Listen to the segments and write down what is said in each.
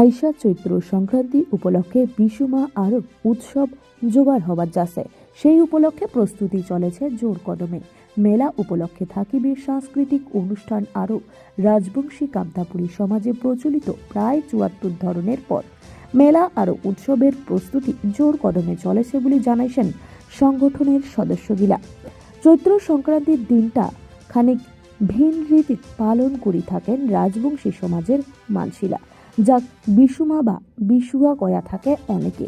আইসা চৈত্র সংক্রান্তি উপলক্ষে বিশুমা আরও উৎসব জোগাড় হবার যাচ্ছে। সেই উপলক্ষে প্রস্তুতি চলেছে জোর কদমে। মেলা উপলক্ষে থাকিবে সাংস্কৃতিক অনুষ্ঠান আরও। রাজবংশী কামতাপুরী সমাজে প্রচলিত প্রায় চুয়াত্তর ধরনের পদ। মেলা আরও উৎসবের প্রস্তুতি জোর কদমে চলেছে বলে জানাইছেন সংগঠনের সদস্যগিলা। চৈত্র সংক্রান্তির দিনটা খানিক ভিন রীতি পালন করি থাকেন রাজবংশী সমাজের মানসিলা। যাক বিশুমা বা বিশুয়া কয়া থাকে অনেকে।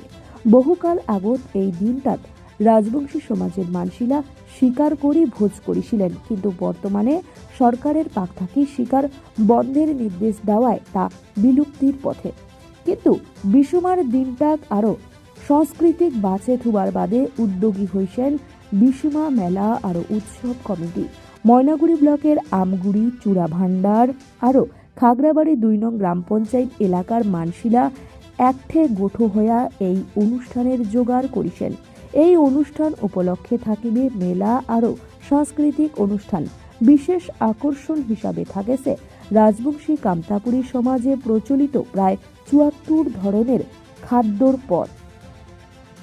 বহুকাল আগত এই দিনটাত রাজবংশী সমাজের মানসিলা স্বীকার করি ভোজ করেছিলেন, কিন্তু বর্তমানে সরকারের পাক থাকি শিকার বন্ধের নির্দেশ দেওয়ায় তা বিলুপ্তির পথে। কিন্তু বিশুমার দিনটাক আরও সাংস্কৃতিক বাঁচে থুবার বাদে উদ্যোগী হইছেন বিশুমা মেলা আরও উৎসব কমিটি। ময়নাগুড়ি ব্লকের আমগুড়ি চূড়া ভাণ্ডার আরও খাগড়াবাড়ি দুই নং গ্রাম পঞ্চায়েত এলাকার মানসিলা একঠে গোঠো হইয়া এই অনুষ্ঠানের জোগাড় করিছেন। এই অনুষ্ঠান উপলক্ষে থাকিবে মেলা আরও সাংস্কৃতিক অনুষ্ঠান। বিশেষ আকর্ষণ হিসাবে থাকেছে রাজবংশী কামতাপুরী সমাজে প্রচলিত প্রায় চুয়াত্তর ধরনের খাদ্যর পদ।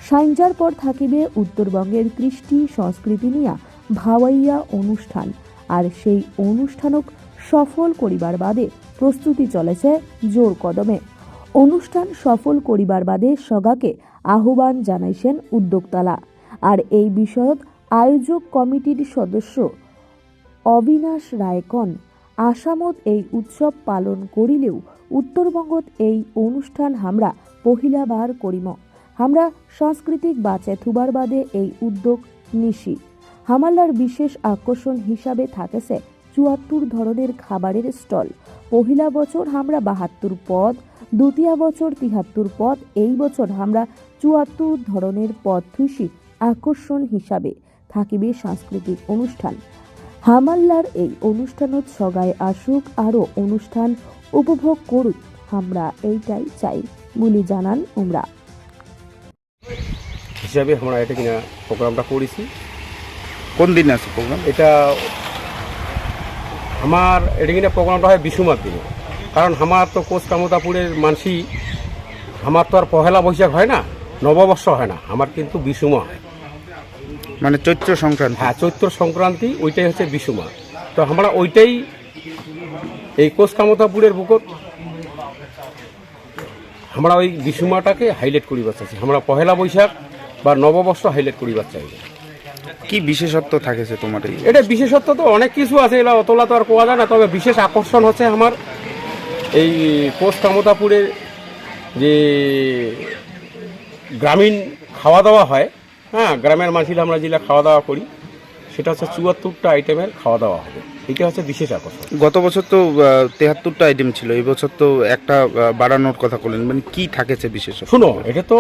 সাইঞ্জার পর থাকিবে উত্তরবঙ্গের কৃষ্টি সংস্কৃতি নিয়া ভাওয়াইয়া অনুষ্ঠান। আর সেই অনুষ্ঠানক সফল করিবার বাদে প্রস্তুতি চলেছে জোর কদমে। অনুষ্ঠান সফল করিবার বাদে সগাকে আহ্বান জানাইছেন উদ্যোক্তালা আর এই বিষয়ক আয়োজক কমিটির সদস্য অবিনাশ রায়কন আসামত এই উৎসব পালন করিলেও উত্তরবঙ্গত এই অনুষ্ঠান হামরা পহিলাবার করিম। আমরা সাংস্কৃতিক বাঁচে থুবার বাদে এই উদ্যোগ নিশি। হামাল্লার বিশেষ আকর্ষণ হিসাবে থাকেছে চুয়াত্তর ধরনের খাবারের স্টল। পহিলা বছর আমরা বাহাত্তর পদ দ্বিতীয় বছর তিহাত্তর পদ এই বছর আমরা চুয়াত্তর ধরনের পদ থুইছি আকর্ষণ হিসাবে থাকিবে সাংস্কৃতিক অনুষ্ঠান। হামাল্লার এই অনুষ্ঠানত সগায় আসুক আরও অনুষ্ঠান উপভোগ করুক আমরা এইটাই চাই বলে জানান উমরা। হিসাবে আমরা এটা কিনা প্রোগ্রামটা করেছি। কোন দিন আছে প্রোগ্রাম? এটা আমার এটা কিনা প্রোগ্রামটা হয় বিশুমার দিনে। কারণ আমার তো কোচ কামতাপুরের মানসি আমার তো আর পহেলা বৈশাখ হয় না নববর্ষ হয় না আমার কিন্তু বিশুমা হয়। মানে চৈত্র সংক্রান্তি। হ্যাঁ চৈত্র সংক্রান্তি ওইটাই হচ্ছে বিশুমা। তো আমরা ওইটাই এই কোচ কামতাপুরের বুকত আমরা ওই বিশুমাটাকে হাইলাইট করিবার চাইছি। আমরা পহেলা বৈশাখ বা নববর্ষ হাইলাইট করিবার চাই কি বিশেষত্ব থাকেছে তোমার এই? এটা বিশেষত্ব তো অনেক কিছু আছে এগুলো অতলা তো আর কোয়া যায় না তবে বিশেষ আকর্ষণ হচ্ছে আমার এই কোচ কামতাপুরের যে গ্রামীণ খাওয়া দাওয়া হয় হ্যাঁ গ্রামের মানুষরা আমরা যেটা খাওয়া দাওয়া করি সেটা হচ্ছে চুয়াত্তরটা আইটেমের খাওয়া দাওয়া হবে। এটা হচ্ছে বিশেষ আকর্ষণ। গত বছর তো তেহাত্তরটা আইটেম ছিল এই বছর তো একটা বাড়ানোর কথা বললেন মানে কি থাকেছে বিশেষ শুনো এটা তো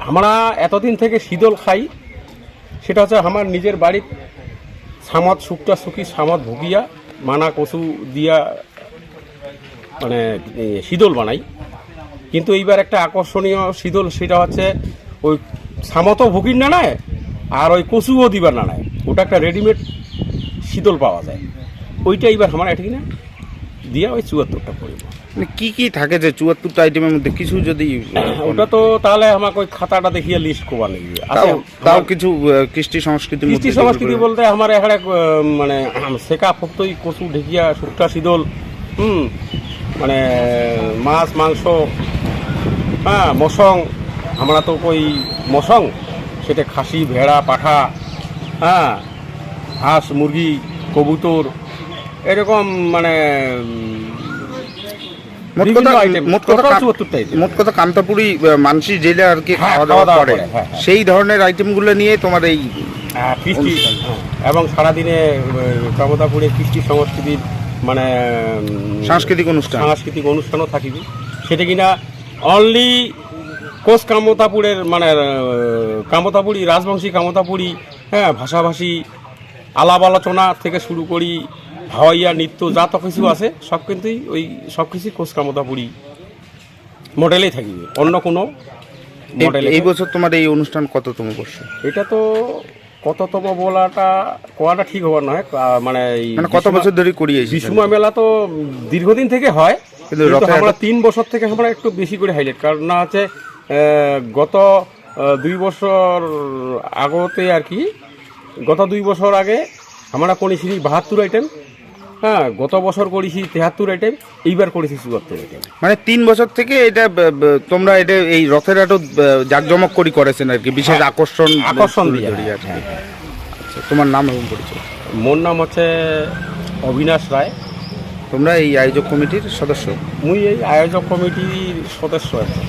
আমরা এতদিন থেকে শীতল খাই সেটা হচ্ছে আমার নিজের বাড়ির সামত শুকটা শুকি সামত ভুগিয়া, মানা কচু দিয়া মানে শীতল বানাই। কিন্তু এইবার একটা আকর্ষণীয় শীতল সেটা হচ্ছে ওই সামতও ভুগির না নেয় আর ওই কচুও দিবার না নেয় ওটা একটা রেডিমেড শীতল পাওয়া যায়। ওইটা এইবার আমার, এটা কিনা দিয়া ওই চুয়াত্তরটা পড়িব। মানে কি কি থাকে যে চুয়াত্তরটা আইটেমের মধ্যে? কিছু যদি ওটা তো তাহলে আমাকে ওই খাতাটা দেখিয়ে লিস্ট করবার লাগবে। তাও তাও কিছু কৃষ্টি সংস্কৃতি কৃষ্টি সংস্কৃতি বলতে আমার এখানে মানে শেখা ফক্তই কচু ঢেকিয়া শুকটা শীতল হুম মানে মাছ মাংস হ্যাঁ মশং আমরা তো ওই মশং সেটা খাসি ভেড়া পাঠা হ্যাঁ হাঁস মুরগি কবুতর এরকম মানে মোট কথা মোট কথা total কাম- 74 item। মোট কথা মানসি জেলে আর কি হ্যাঁ, খাওয়া দাওয়া করে হ্যাঁ, হ্যাঁ। সেই ধরনের আইটেমগুলো নিয়ে তোমার এই কৃষ্টি এবং সারাদিনে কামতাপুরে কৃষ্টি সংস্কৃতির মানে সাংস্কৃতিক অনুষ্ঠান সাংস্কৃতিক অনুষ্ঠানও থাকিবে সেটা কিনা অনলি কোচ কামতাপুরের মানে কামতাপুরি রাজবংশী কামতাপুরি হ্যাঁ ভাষাভাষী আলাপ আলোচনা থেকে শুরু করি হাওয়াইয়া নৃত্য যা তো কিছু আছে সব কিন্তুই ওই সব কিছুই কোচ কামতাপুরি মডেলেই থাকিবে অন্য কোনো মডেলে এই বছর তোমার এই অনুষ্ঠান কততম বর্ষ? এটা তো কততম বলাটা কোয়াটা ঠিক হবার নয় মানে মানে কত বছর ধরে করিয়েছি বিশুমা মেলা তো দীর্ঘদিন থেকে হয় কিন্তু আমরা তিন বছর থেকে আমরা একটু বেশি করে হাইলাইট কারণ না আহ, গত দুই বছর আগতে আর কি গত দুই বছর আগে আমরা করেছি বাহাত্তর আইটেম হ্যাঁ গত বছর করেছি তেহাত্তর আইটেম এইবার করেছি চুয়াত্তর আইটেম মানে তিন বছর থেকে এটা তোমরা এটা এই রথের আটো জাকজমক করি করেছেন আর কি বিশেষ আকর্ষণ আকর্ষণ কি। হ্যাঁ, হ্যাঁ। আচ্ছা, তোমার নাম এবং পরিচয়? মোর নাম হচ্ছে অবিনাশ রায়। তোমরা এই আয়োজক কমিটির সদস্য? মুই এই আয়োজক কমিটির সদস্য আছি।